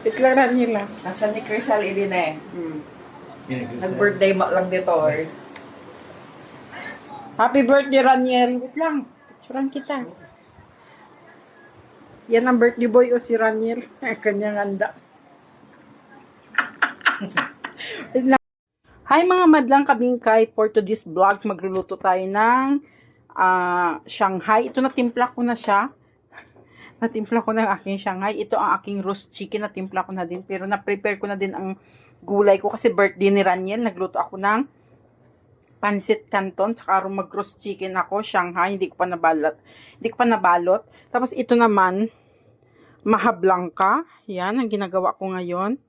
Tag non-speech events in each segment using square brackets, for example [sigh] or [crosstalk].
Iklaran nila. Nasa ni Crystal Iline eh. Hmm. Nag-birthday mo lang dito or. Happy birthday, Raniel. Wait lang. Picturean kita. Yan ang birthday boy o si Raniel. [laughs] Kanyang handa. [laughs] Lang. Hi mga madlang kabingkay. For today's vlog, magluluto tayo ng ah, Shanghai. Ito natimpla ko na siya. Natimpla ko na ang aking Shanghai. Ito ang aking roast chicken. Natimpla ko na din. Pero na-prepare ko na din ang gulay ko kasi birthday ni Raniel. Nagluto ako ng pansit canton, saka mag-roast chicken ako, Shanghai, hindi ko pa nabalot. Hindi ko pa nabalot. Tapos ito naman, maha blanca. Yan, ang ginagawa ko ngayon.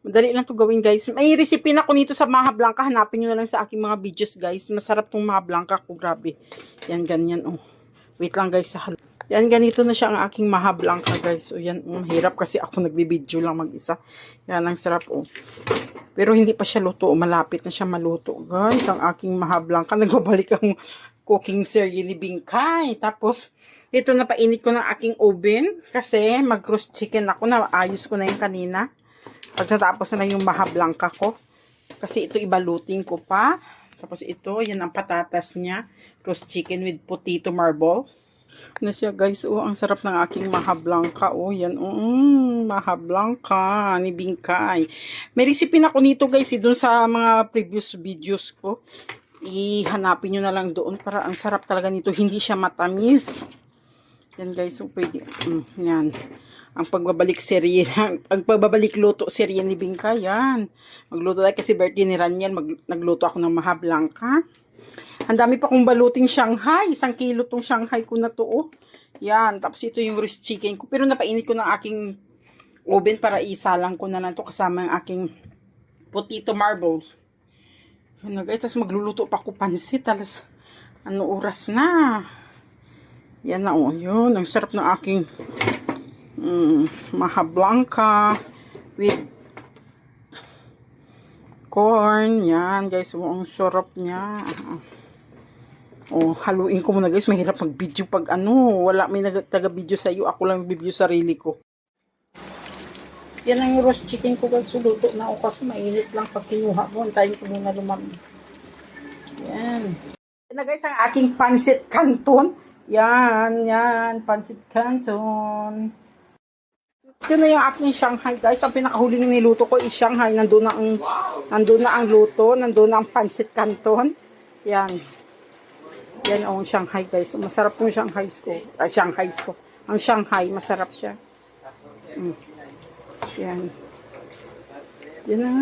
Madali lang to gawin, guys. May recipe na ko nito sa maha blanca. Hanapin nyo na lang sa aking mga videos, guys. Masarap tong maha blanca ko, grabe. Yan, ganyan, oh. Wait lang, guys, sa hal- yan, ganito na siya ang aking maha blanca, guys. O, yan, oh, mahirap kasi ako nagbibideo lang mag-isa. Yan, ang sarap, oh. Pero hindi pa siya luto. Malapit na siya maluto. Guys, ang aking mahablang ka. [laughs] Nagbabalik ang cooking series ni. Tapos, ito na painit ko ng aking oven. Kasi mag-roast chicken ako. na Ayos ko na yung kanina. Pagkatapos na yung mahablangka ko. Kasi ito ibalutin ko pa. Tapos ito, yan ang patatas niya. Roast chicken with potato marbles na siya guys. Oh, ang sarap ng aking mahablangka. Oh, yan. Mm, mahablangka ni Bingkay. May recipe na ko nito guys. Eh, doon sa mga previous videos ko. Ihanapin nyo na lang doon para ang sarap talaga nito. Hindi siya matamis. Yan guys. So, pwede. Mm, yan. Ang pagbabalik serye, [laughs] ang pagbabalik luto serye ni Bingkay. Yan. Magluto tayo kasi birthday ni Raniel. Mag, nagluto ako ng mahablangka. Ang dami pa kong baluting Shanghai. Isang kilo tong Shanghai ko na to, oh. Yan. Tapos ito yung roast chicken ko. Pero napainit ko ng aking oven para isalang ko na lang to kasama yung aking potato marbles. Yan na guys. Tapos magluluto pa ako pansit. Alas, ano oras na. Yan na, oh. Yun. Ang sarap ng aking mm, maha blanca with corn. Yan, guys. Oh, ang sarap niya. Oh, haluin ko muna, guys. Mahirap mag-video pag ano. Wala may taga-video sa iyo. Ako lang video sarili ko. Yan ang roast chicken ko, guys. Luto na ako kasi mainit lang pag kinuha ko. Antayin ko muna lumami. Yan. Yan na, guys, ang aking pansit canton. Yan, yan. Pansit canton. Ito na yung aking Shanghai, guys. Ang pinakahuling niluto ko is Shanghai. Nandun na ang, nandun na ang luto. Nandun na ang pansit canton. Yan. Yan ang Shanghai, guys. Masarap yung Shanghai ko. Ay, Shanghai ko. Ang Shanghai, masarap siya. Mm. Yan. Yan na.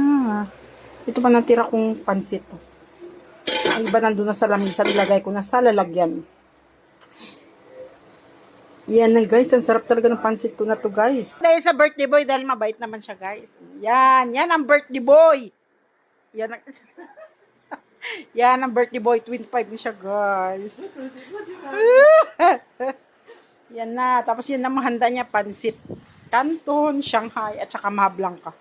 Ito pa natira kong pansit. Ang iba nandun na sa lamisa. Nilagay ko na sa lalagyan. Yan na guys, ang sarap talaga ng pansit ko na to guys. Dahil sa birthday boy, dahil mabait naman siya guys. Yan, yan ang birthday boy. Yan ang... [laughs] yan ang birthday boy, 25 na siya guys. [laughs] yan na, tapos yan na mahanda niya, pansit. Canton, Shanghai, at saka Mahablangka.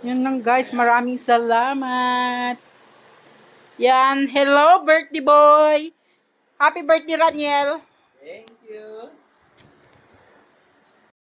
Yan lang guys, maraming salamat. Yan, hello birthday boy. Happy birthday Raniel. Thank